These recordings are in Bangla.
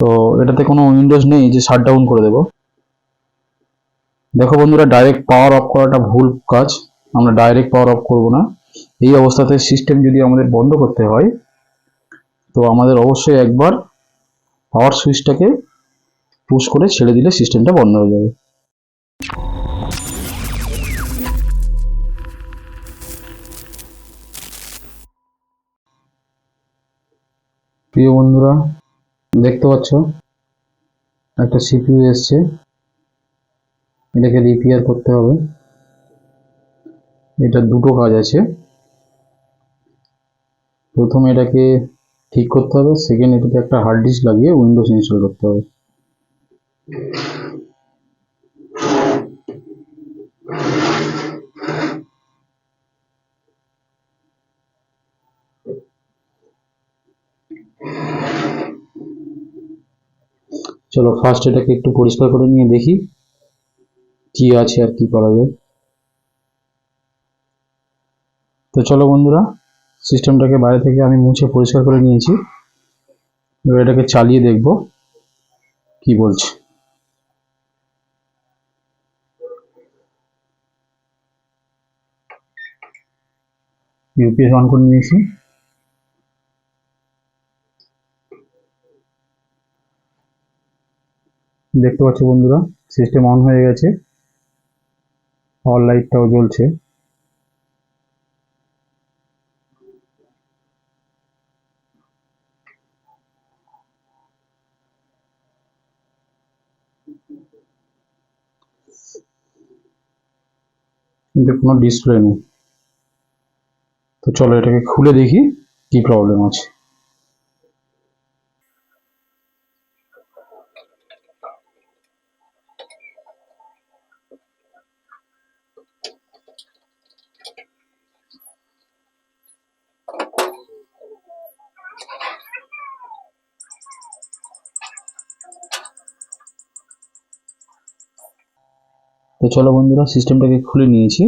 তো এটাতে কোনো উইন্ডোজ নেই, যে শাট ডাউন করে দেবো। দেখো বন্ধুরা ডাইরেক্ট পাওয়ার অফ করাটা ভুল কাজ। আমরা ডাইরেক্ট পাওয়ার অফ করব না। এই অবস্থাতে সিস্টেম যদি আমাদের বন্ধ করতে হয়, তো আমাদের অবশ্যই একবার পাওয়ার সুইচটাকে পুশ করে ছেড়ে দিলে সিস্টেমটা বন্ধ হয়ে যাবে। প্রিয় বন্ধুরা দেখতে পাচ্ছ? একটা সিপিইউ এসছে। এটাকে রিপেয়ার করতে হবে। এটা দুটো কাজ আছে। প্রথমে এটাকে ঠিক করতে হবে। সেকেন্ড এটাতে একটা হার্ড ডিস্ক লাগিয়ে উইন্ডোজ ইনস্টল করতে হবে। চলো ফার্স্ট এটাকে একটু পরিষ্কার করে নিয়ে দেখি কি আছে আর কি করা যায়। তো চলো বন্ধুরা সিস্টেমটাকে বাইরে থেকে আমি মুছে পরিষ্কার করে নিয়েছি। এবার এটাকে চালিয়ে দেখব কি বলছে। ইউপিএস অন করে নিয়েছি। দেখতে পাচ্ছ বন্ধুরা সিস্টেম অন হয়ে গেছে। অল লাইটটাও জ্বলছে। কিন্তু কোনো ডিসপ্লে নেই। তো চলো এটাকে খুলে দেখি কি প্রবলেম আছে। চলো বন্ধুরা সিস্টেমটাকে খুলে নিয়েছি।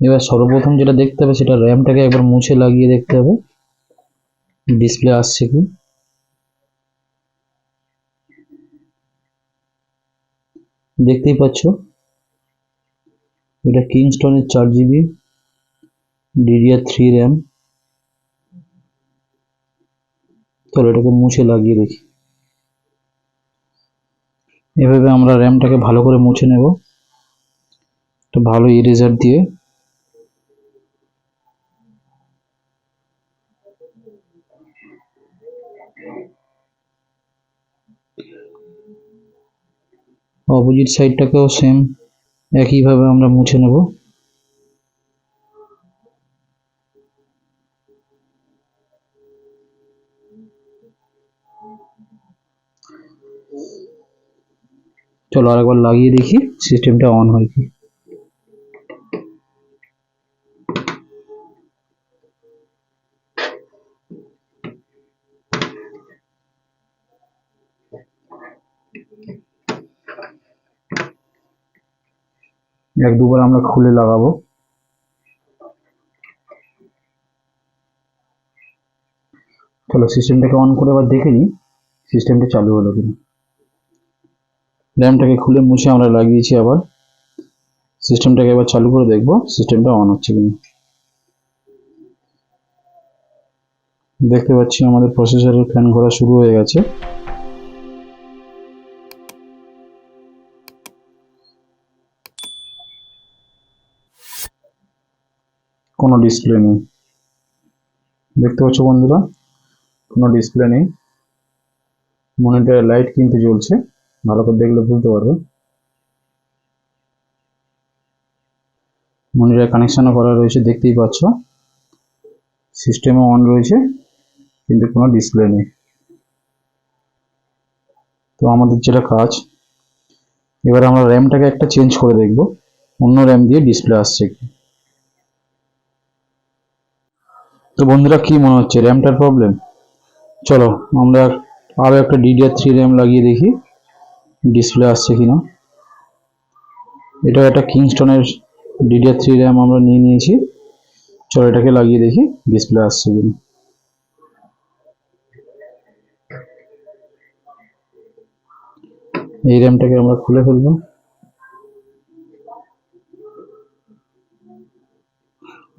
এবার সর্বপ্রথম যেটা দেখতে হবে, সেটা র্যামটাকে একবার মুছে লাগিয়ে দেখতে হবে। ডিসপ্লে আসছে কি? দেখতেই পাচ্ছ? এটা কিংস্টনের চার জিবি ডিডিআর থ্রি র্যাম চলো এটাকে মুছে লাগিয়ে দেখি। এভাবে আমরা র্যামটাকে ভালো করে মুছে নেব। একটা ভালো ইরেজার দিয়ে। অপোজিট সাইডটাকেও সেম একইভাবে আমরা মুছে নেব। চলো আরেকবার লাগিয়ে দেখি সিস্টেমটা অন হয় কি। এক দুবার আমরা খুলে লাগাবো। চলো সিস্টেমটাকে অন করে আবার দেখে নিই সিস্টেমটা চালু হলো কিনা। র্যামটাকে খুলে মুছে আমরা লাগিয়েছি আবার। সিস্টেমটাকে এবার চালু করে দেখব সিস্টেমটা অন হচ্ছে কিনা। দেখতে পাচ্ছি আমাদের প্রসেসরের ফ্যান ঘোরা শুরু হয়ে গেছে। কোনো ডিসপ্লে নেই। দেখতে পাচ্ছ বন্ধুরা, কোনো ডিসপ্লে নেই। মনিটরের লাইট কিন্তু জ্বলছে। ভালো করে দেখলে বুঝতে পারবে। মনিটরের কানেকশনও করা রয়েছে, দেখতেই পাচ্ছ। সিস্টেমও অন রয়েছে, কিন্তু কোনো ডিসপ্লে নেই। তো আমাদের যেটা কাজ, এবার আমরা র্যামটাকে একটা চেঞ্জ করে দেখব। অন্য র্যাম দিয়ে ডিসপ্লে আসছে কি? তো বন্ধুরা, কি মনে হচ্ছে? র্যামটার প্রবলেম চলো, আমরা আরও একটা ডিডিআর থ্রি র্যাম লাগিয়ে দেখি। ডিসপ্লে আসছে কিনা। এটা একটা কিংস্টনের ডিডিআর থ্রি র্যাম আমরা নিয়ে নিয়েছি। চলো এটাকে লাগিয়ে দেখি ডিসপ্লে আসছে কিনা। এই র্যামটাকে আমরা খুলে ফেলব।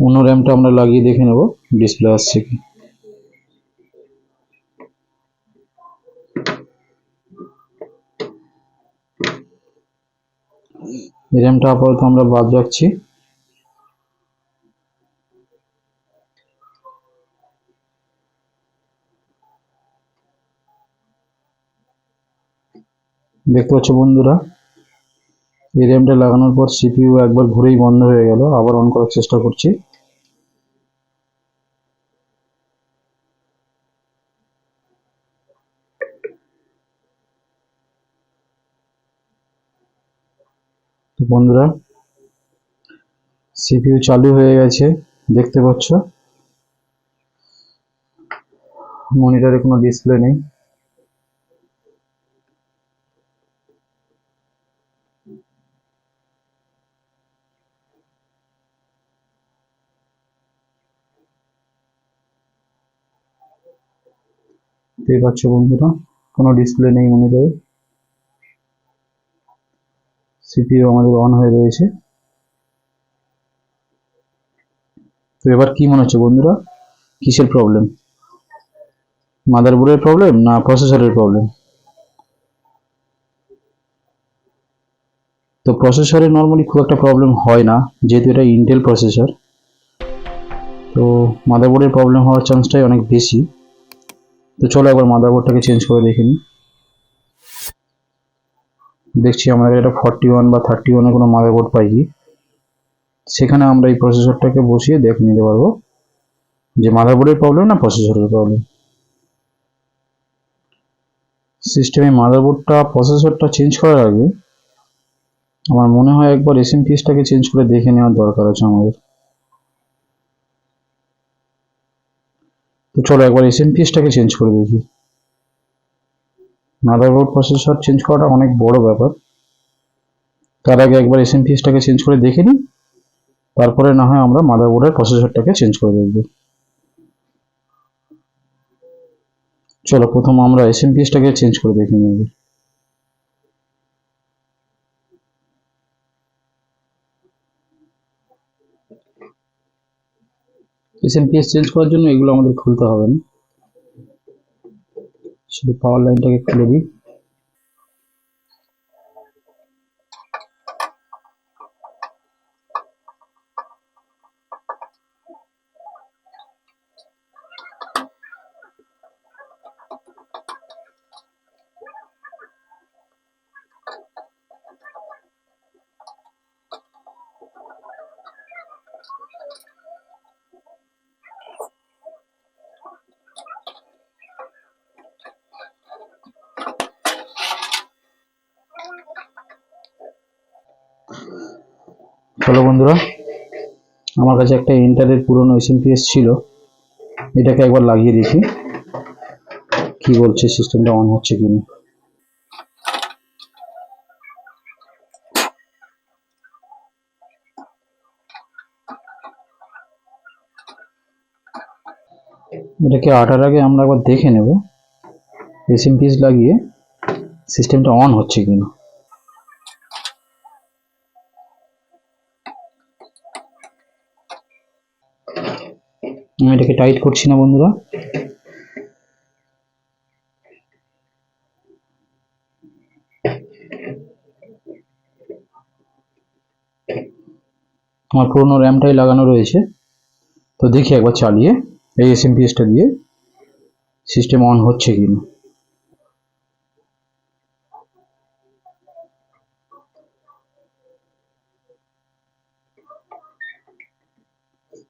অন্য র্যামটা আমরা লাগিয়ে দেখে নেব ডিসপ্লে আসছে কি এই র্যামটা আপাতত আমরা বাদ রাখছি। দেখতে পাচ্ছ বন্ধুরা, এই র্যামটা লাগানোর পর সিপিইউ একবার ঘুরেই বন্ধ হয়ে গেল, আবার অন করার চেষ্টা করছি। তো বন্ধুরা সিপিইউ চালু হয়ে গেছে, দেখতে পাচ্ছ? মনিটরে কোনো ডিসপ্লে নেই। দেখতে পাচ্ছ বন্ধুরা, কোনো ডিসপ্লে নেই মনিটরে। সিপিইউ আমাদের অন হয়ে রয়েছে। তো এবার কি মনে হচ্ছে বন্ধুরা? কিসের প্রবলেম মাদারবোর্ডের প্রবলেম না প্রসেসরের প্রবলেম তো প্রসেসরে নর্মালি খুব একটা প্রবলেম হয় না, যেহেতু এটা ইন্টেল প্রসেসর তো মাদারবোর্ডের প্রবলেম হওয়ার চান্সটাই অনেক বেশি। তো চলো একবার মাদারবোর্ডটাকে চেঞ্জ করে দেখে নিই। দেখছি আমাদের এটা ফর্টি ওয়ান বা থার্টি ওয়ানে কোনো মাদারবোর্ড পাই কি সেখানে আমরা এই প্রসেসরটাকে বসিয়ে দেখে নিতে পারব। যে মাদারবোর্ডের প্রবলেম না প্রসেসরের প্রবলেম সিস্টেমে মাদারবোর্ডটা প্রসেসরটা চেঞ্জ করার আগে আমার মনে হয় একবার এসএমপিএসটাকে চেঞ্জ করে দেখে নেওয়ার দরকার আছে আমাদের। তো চলো একবার এসএমপিএসটাকে চেঞ্জ করে দেখি। মাদারবোর্ড প্রসেসর চেঞ্জ করাটা অনেক বড় ব্যাপার। তার আগে একবার এসএমপিএসটাকে চেঞ্জ করে দেখে নিই। তারপরে না হয় আমরা মাদারবোর্ডের প্রসেসরটাকে চেঞ্জ করে দেখব। চলো প্রথম আমরা এসএমপিএসটাকে চেঞ্জ করে দেখে নেব এসএমপিএস চেঞ্জ করার জন্য এগুলো আমাদের খুলতে হবে না। শুধু পাওয়ার লাইনটাকে খুলে দিই। চলো বন্ধুরা, আমার কাছে একটা ইন্টারের পুরনো এসএমপিএস ছিল। এটাকে একবার লাগিয়ে দেখি, কি বলছে সিস্টেমটা অন হচ্ছে কিনা। এটাকে আটার আগে আমরা একবার দেখে নেব এসএমপিএস লাগিয়ে সিস্টেমটা অন হচ্ছে কিনা। আমি এটাকে টাইট করছি না, বন্ধুরা। আমার পুরোনো র্যামটাই লাগানো রয়েছে। তো দেখি একবার চালিয়ে, এই এসএমপিএসটা দিয়ে সিস্টেম অন হচ্ছে কিনা।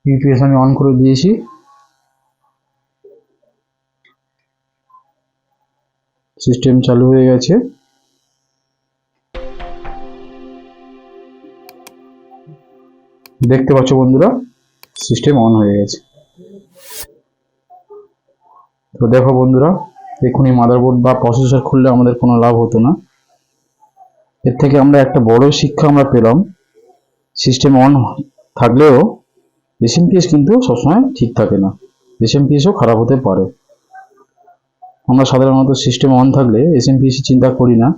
ইউপিএস আমি অন করে দিয়েছি। সিস্টেম চালু হয়ে গেছে। দেখতে পাচ্ছ বন্ধুরা সিস্টেম অন হয়ে গেছে। তো দেখো বন্ধুরা এক্ষুনি মাদারবোর্ড বা প্রসেসর খুললে আমাদের কোনো লাভ হতো না। এর থেকে আমরা একটা বড় শিক্ষা আমরা পেলাম। সিস্টেম অন থাকলেও এসএমপিএস কিন্তু সবসময় ঠিক থাকে না। এসএমপিএসও খারাপ হতে পারে। আমরা সাধারণত সিস্টেম অন থাকলে এসএমপিএস চিন্তা করি না।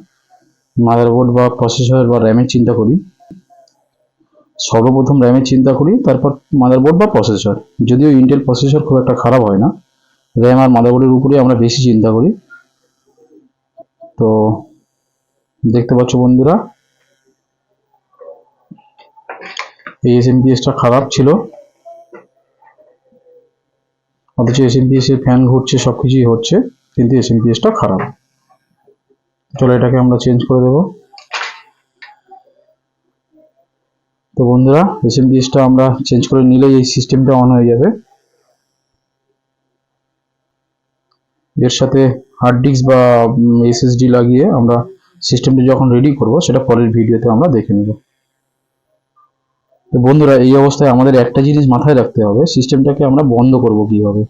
মাদারবোর্ড বা প্রসেসর বা র্যামের চিন্তা করি। সর্বপ্রথম র্যামের চিন্তা করি, তারপর মাদারবোর্ড বা প্রসেসর যদিও ইন্টেল প্রসেসর খুব একটা খারাপ হয় না। র্যাম আর মাদারবোর্ডের উপরেই আমরা বেশি চিন্তা করি। তো দেখতে পাচ্ছ বন্ধুরা, এই এসএমপিএসটা খারাপ ছিল। অথচ এসএমপিএস এর ফ্যান ঘুরছে সব কিছুই হচ্ছে, কিন্তু এসএমপিএসটা খারাপ। চলো এটাকে আমরা চেঞ্জ করে দেব। তো বন্ধুরা এসএমপিএসটা আমরা চেঞ্জ করে নিলেই এই সিস্টেমটা অন হয়ে যাবে। এর সাথে হার্ড ডিস্ক বা এসএসডি লাগিয়ে আমরা সিস্টেমটা যখন রেডি করব, সেটা পরের ভিডিওতে আমরা দেখে নেব। তো বন্ধুরা, এই অবস্থায় আমাদের একটা জিনিস মাথায় রাখতে হবে, সিস্টেমটাকে আমরা বন্ধ করব কীভাবে?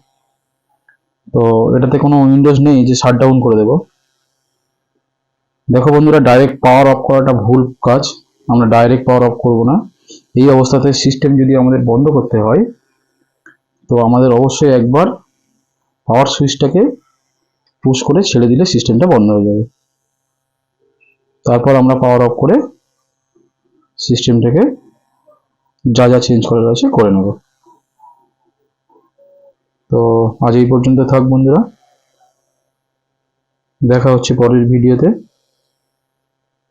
তো এটাতে কোনো উইন্ডোজ নেই যে শাট ডাউন করে দেব। দেখো বন্ধুরা ডাইরেক্ট পাওয়ার অফ করাটা ভুল কাজ, আমরা ডাইরেক্ট পাওয়ার অফ করব না। এই অবস্থাতে সিস্টেম যদি আমাদের বন্ধ করতে হয়, তো আমাদের অবশ্যই একবার পাওয়ার সুইচটাকে পুশ করে ছেড়ে দিলে সিস্টেমটা বন্ধ হয়ে যাবে। তারপর আমরা পাওয়ার অফ করে সিস্টেমটাকে যা যা চেঞ্জ করার আছে করে নেব। তো আজ এই পর্যন্ত থাক বন্ধুরা। দেখা হচ্ছে পরের ভিডিওতে